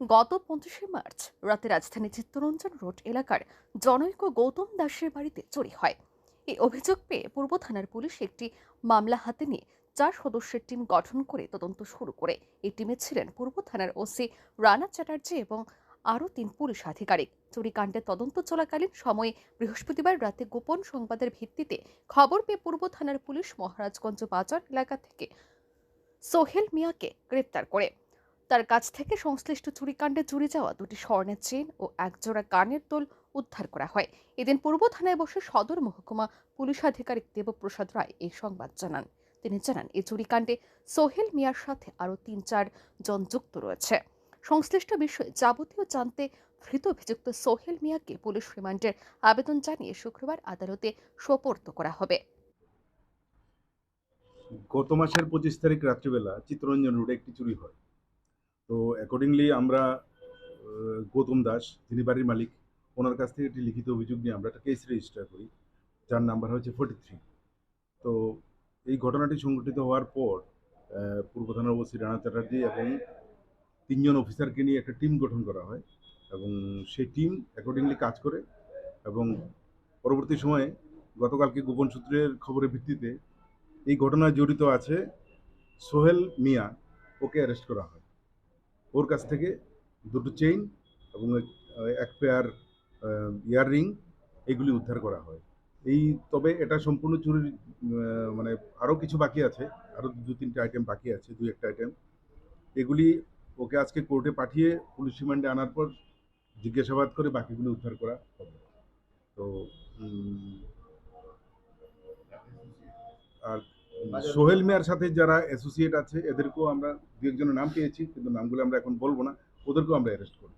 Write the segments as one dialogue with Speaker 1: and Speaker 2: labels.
Speaker 1: গত পঁচিশে মার্চ রাতে রাজধানী চিত্তরঞ্জন রোড এলাকার জনৈক গৌতম দাসের বাড়িতে চুরি হয়। এই অভিযোগ পেয়ে পূর্ব থানার পুলিশ একটি মামলা হাতে নিয়ে চার সদস্যের টিম গঠন করে তদন্ত শুরু করে। এই টিমে ছিলেন পূর্ব থানার ওসি রানা চ্যাটার্জি এবং আরও তিন পুলিশ আধিকারিক। চুরিকাণ্ডের তদন্ত চলাকালীন সময়ে বৃহস্পতিবার রাতে গোপন সংবাদের ভিত্তিতে খবর পেয়ে পূর্ব থানার পুলিশ মহারাজগঞ্জ বাজার এলাকা থেকে সোহেল মিয়াকে গ্রেপ্তার করে। তার কাছ থেকে সংশ্লিষ্ট চুরিকাণ্ডে চুরি যাওয়া দুটি স্বর্ণের চেন ও একজোড়া কানের দোল উদ্ধার করা হয়। এদিন পূর্ব থানায় বসে সদর মহকুমা পুলিশ আধিকারিক দেবপ্রসাদ রায় এই সংবাদ জানান। তিনি জানান এই চুরিকাণ্ডে সোহেল মিয়ার সাথে আরও তিন চার জন যুক্ত রয়েছে। সংশ্লিষ্ট বিষয়ে যাবতীয় জানতে ধৃত অভিযুক্ত সোহেল মিয়াকে পুলিশ রিমান্ডের আবেদন জানিয়ে শুক্রবার আদালতে সোপর্দ করা হবে।
Speaker 2: গত মাসের পঁচিশ তারিখ রাত্রিবেলা চিত্তরঞ্জন রোডে একটি চুরি হয়। তো অ্যাকর্ডিংলি আমরা গৌতম দাস, যিনি বাড়ির মালিক, ওনার কাছ থেকে একটি লিখিত অভিযোগ নিয়ে আমরা একটা কেস রেজিস্টার করি, যার নাম্বার হচ্ছে ফোর্টি থ্রি তো এই ঘটনাটি সংঘটিত হওয়ার পর পূর্ব থানার ওসি রানা চ্যাটার্জি এবং তিনজন অফিসারকে নিয়ে একটা টিম গঠন করা হয় এবং সেই টিম অ্যাকর্ডিংলি কাজ করে এবং পরবর্তী সময়ে গতকালকে গোপন সূত্রের খবরের ভিত্তিতে এই ঘটনায় জড়িত আছে সোহেল মিয়া, ওকে অ্যারেস্ট করা হয়। ওর কাছ থেকে দুটো চেইন এবং এক- পেয়ার ইয়াররিং এগুলি উদ্ধার করা হয়। এই, তবে এটা সম্পূর্ণ চুরির মানে আরও কিছু বাকি আছে, আরও দু তিনটে আইটেম বাকি আছে দুই একটা আইটেম এগুলি ওকে আজকে কোর্টে পাঠিয়ে পুলিশ রিমান্ডে আনার পর জিজ্ঞাসাবাদ করে বাকিগুলো উদ্ধার করা হবে। তো আর সোহেল মিয়ার সাথে যারা অ্যাসোসিয়েট আছে এদেরকেও আমরা দু একজনের নাম পেয়েছি কিন্তু নামগুলো আমরা এখন বলব না ওদেরকেও আমরা অ্যারেস্ট করব।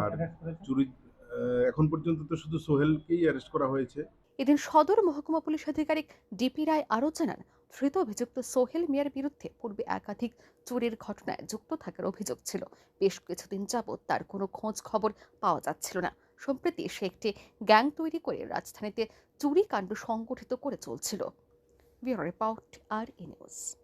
Speaker 2: আর চুরি এখন পর্যন্ত তো শুধু সোহেলকেই অ্যারেস্ট করা হয়েছে।
Speaker 1: এদিন সদর মহকুমা পুলিশ আধিকারিক ডিপি রায় আরও জানান ধৃত অভিযুক্ত সোহেল মিয়ার বিরুদ্ধে পূর্বে একাধিক চুরির ঘটনায় যুক্ত থাকার অভিযোগ ছিল। বেশ কিছুদিন যাবৎ তার কোনো খোঁজ খবর পাওয়া যাচ্ছিল না। সম্প্রতি সে একটি গ্যাং তৈরি করে রাজধানীতে চুরি কাণ্ড সংগঠিত করে চলছিল। we report our news.